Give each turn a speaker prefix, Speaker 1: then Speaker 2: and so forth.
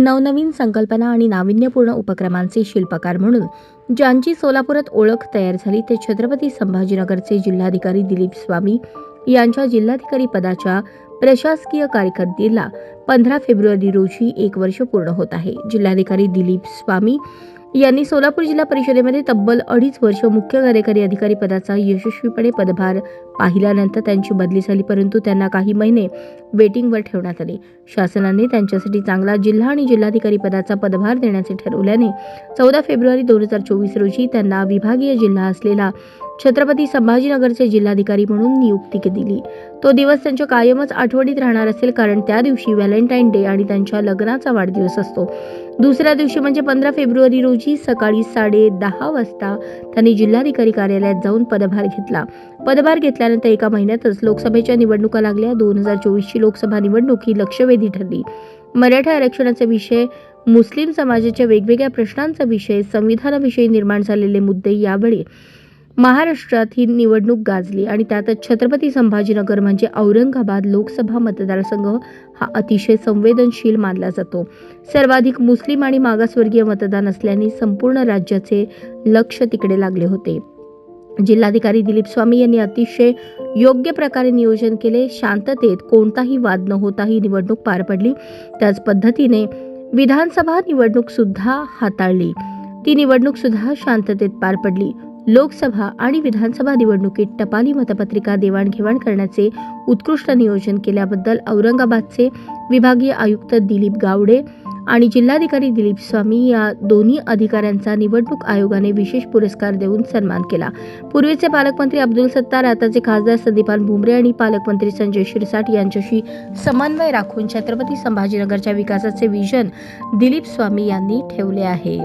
Speaker 1: नवनवीन संकल्पना आणि नाविन्यपूर्ण उपक्रमांचे शिल्पकार म्हणून ज्यांची सोलापुरात ओळख तयार झाली ते छत्रपती संभाजीनगरचे जिल्हाधिकारी दिलीप स्वामी यांच्या जिल्हाधिकारी पदाच्या प्रशासकीय कारकिर्दीला पंधरा फेब्रुवारी रोजी एक वर्ष पूर्ण होत आहे. जिल्हाधिकारी दिलीप स्वामी यांनी सोलापूर जिल्हा परिषदेमध्ये तब्बल अडीच वर्ष मुख्य कार्यकारी अधिकारी पदाचा यशस्वीपणे पदभार पाहिल्यानंतर त्यांची बदली झाली परंतु त्यांना काही महिने वेटिंगवर ठेवण्यात आले. शासनाने त्यांच्यासाठी चांगला जिल्हा आणि जिल्हाधिकारी पदाचा पदभार देण्याचे ठरवल्याने चौदा फेब्रुवारी दोन हजार चोवीस रोजी त्यांना विभागीय जिल्हा असलेला छत्रपती संभाजीनगरचे जिल्हाधिकारी म्हणून नियुक्ती दिली. तो दिवस त्यांच्या कायमच आठवणीत राहणार असेल कारण त्या दिवशी व्हॅलेंटाईन डे आणि त्यांच्या लग्नाचा वाढदिवस असतो. दुसऱ्या दिवशी म्हणजे पंधरा फेब्रुवारी रोजी सकाळी साडे दहा वाजता त्यांनी जिल्हाधिकारी कार्यालयात जाऊन पदभार घेतला. पदभार घेतल्यानंतर एका महिन्यातच लोकसभेच्या निवडणुका लागल्या. दोन हजार चोवीसची लोकसभा निवडणूक ही लक्षवेधी ठरली. मराठा आरक्षणाचा विषय मुस्लिम समाजाच्या वेगवेगळ्या प्रश्नांचा विषय संविधानाविषयी निर्माण झालेले मुद्दे यावेळी महाराष्ट्रात ही निवडणूक गाजली आणि त्यातच छत्रपती संभाजीनगर म्हणजे औरंगाबाद लोकसभा मतदारसंघ हा अतिशय संवेदनशील मानला जातो. सर्वाधिक मुस्लिम आणि मागासवर्गीय मतदान असल्याने संपूर्ण राज्याचे लक्ष तिकडे लागले होते. जिल्हाधिकारी दिलीप स्वामी यांनी अतिशय योग्य प्रकारे नियोजन केले. शांततेत कोणताही वाद न होता ही निवडणूक पार पडली. त्याच पद्धतीने विधानसभा निवडणूक सुद्धा हाताळली. ती निवडणूक सुद्धा शांततेत पार पडली. लोकसभा आणि विधानसभा निवडणुकीत टपाली मतपत्रिका देवाणघेवाण करण्याचे उत्कृष्ट नियोजन केल्याबद्दल औरंगाबादचे विभागीय आयुक्त दिलीप गावडे आणि जिल्हाधिकारी दिलीप स्वामी या दोन्ही अधिकाऱ्यांचा निवडणूक आयोगाने विशेष पुरस्कार देऊन सन्मान केला. पूर्वीचे पालकमंत्री अब्दुल सत्तार आताचे खासदार संदीपान भुमरे आणि पालकमंत्री संजय शिरसाट यांच्याशी समन्वय राखून छत्रपती संभाजीनगरच्या विकासाचे विजन दिलीप स्वामी यांनी ठेवले आहे.